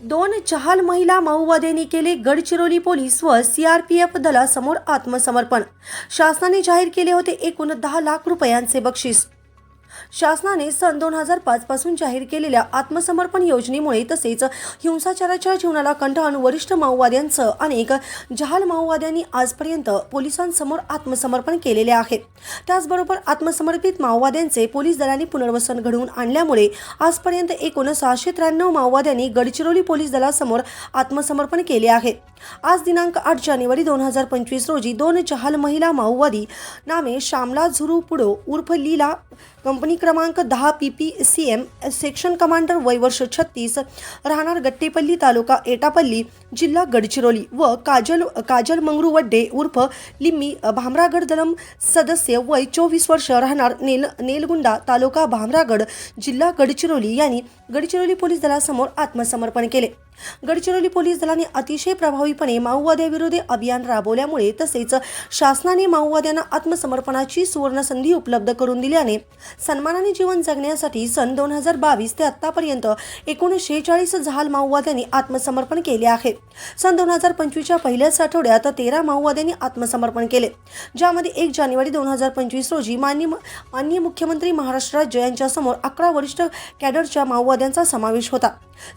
दोन चहाल महिला माओवाद्यांनी केले गडचिरोली पोलीस व सीआरपीएफ दलासमोर आत्मसमर्पण. शासनाने जाहीर केले होते एकूण दहा लाख रुपयांचे बक्षीस. शासनाने सन दोन हजार पाच पासून जाहीर केलेल्या आत्मसमर्पण योजनेमुळे तसेच हिंसाचाराच्या जीवनाला कंटाळून वरिष्ठ माओवाद्यांचं अनेक जहाल माओवाद्यांनी आजपर्यंत पोलिसांसमोर आत्मसमर्पण केलेले आहे त्याचबरोबर आत्मसमर्पित माओवाद्यांचे पोलीस दलाने पुनर्वसन घडवून आणल्यामुळे आजपर्यंत एकूण सहाशे त्र्याण्णव माओवाद्यांनी गडचिरोली पोलीस दलासमोर आत्मसमर्पण केले आहे. आज दिनांक आठ जानेवारी दोन हजार पंचवीस रोजी दोन जहाल महिला माओवादी नामे श्यामला झुरू पुडो उर्फ लीला कंपनी क्रमांक दहा P P C M section commander वय वर्ष छत्तीस राहणार गट्टेपल्ली तालुका एटापल्ली जिल्हा गडचिरोली व काजल काजल मंगरू वड्डे उर्फ लिम्मी भामरागड दलम सदस्य वय चोवीस वर्ष राहणार नेल नेलगुंडा तालुका भामरागड जिल्हा गडचिरोली यांनी गडचिरोली पोलीस दलासमोर आत्मसमर्पण केले. गडचिरोली पोलीस दलाने अतिशय प्रभावीपणे माओवाद्याविरोधी अभियान राबवल्यामुळे तसेच शासनाने माओवाद्यांना आत्मसमर्पणाची सुवर्ण संधी उपलब्ध करून दिल्याने सन्मानाने जीवन जगण्यासाठी सन दोन हजार बावीस ते आतापर्यंत एकोणीसशे चाळीस जहाल माओवाद्यांनी आत्मसमर्पण केले आहे. सन दोन हजार पंचवीसच्या पहिल्याच आठवड्यात तेरा माओवाद्यांनी आत्मसमर्पण केले ज्यामध्ये एक जानेवारी दोन हजार पंचवीस रोजी माननीय माननीय मुख्यमंत्री महाराष्ट्र राज्य यांच्यासमोर अकरा वरिष्ठ कॅडरच्या माओवाद्यांचा समावेश होता.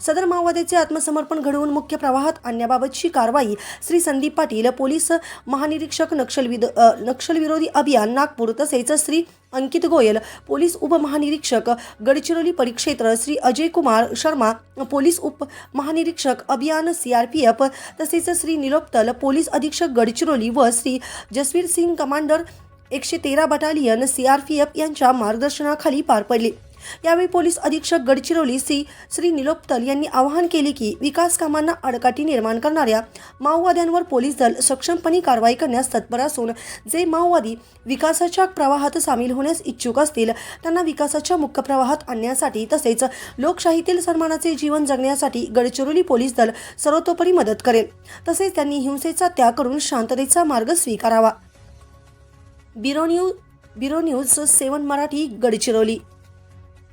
सदर माओवाद्याचे आत्मसमर्पण घडवून मुख्य प्रवाहात आणण्याबाबतची कारवाई श्री संदीप पाटील पोलीस महानिरीक्षक नक्षलविद नक्षलविरोधी अभियान नागपूर तसेच श्री अंकित गोयल पोलीस उपमहानिरीक्षक गडचिरोली परिक्षेत्र श्री अजय कुमार शर्मा पोलीस उप महानिरीक्षक अभियान सीआरपीएफ तसेच श्री निलोप्तल पोलीस अधीक्षक गडचिरोली व श्री जसवीर सिंग कमांडर एकशे तेरा बटालियन सीआरपीएफ यांच्या मार्गदर्शनाखाली पार पडली. यावेळी पोलीस अधीक्षक गडचिरोली सी. श्री निलोप्तल यांनी आवाहन केले की विकास कामांना अडकाटी निर्माण करणाऱ्या माओवाद्यांवर पोलीस दल सक्षमपणे कारवाई करण्यास तत्पर असून जे माओवादी विकासाच्या प्रवाहात सामील होण्यास इच्छुक असतील त्यांना विकासाच्या मुख्य प्रवाहात आणण्यासाठी तसेच लोकशाहीतील सन्मानाचे जीवन जगण्यासाठी गडचिरोली पोलीस दल सर्वतोपरी मदत करेल. तसेच त्यांनी हिंसेचा त्याग करून शांततेचा मार्ग स्वीकारावा. Bureau news bureau news seven Marathi Gadchiroli.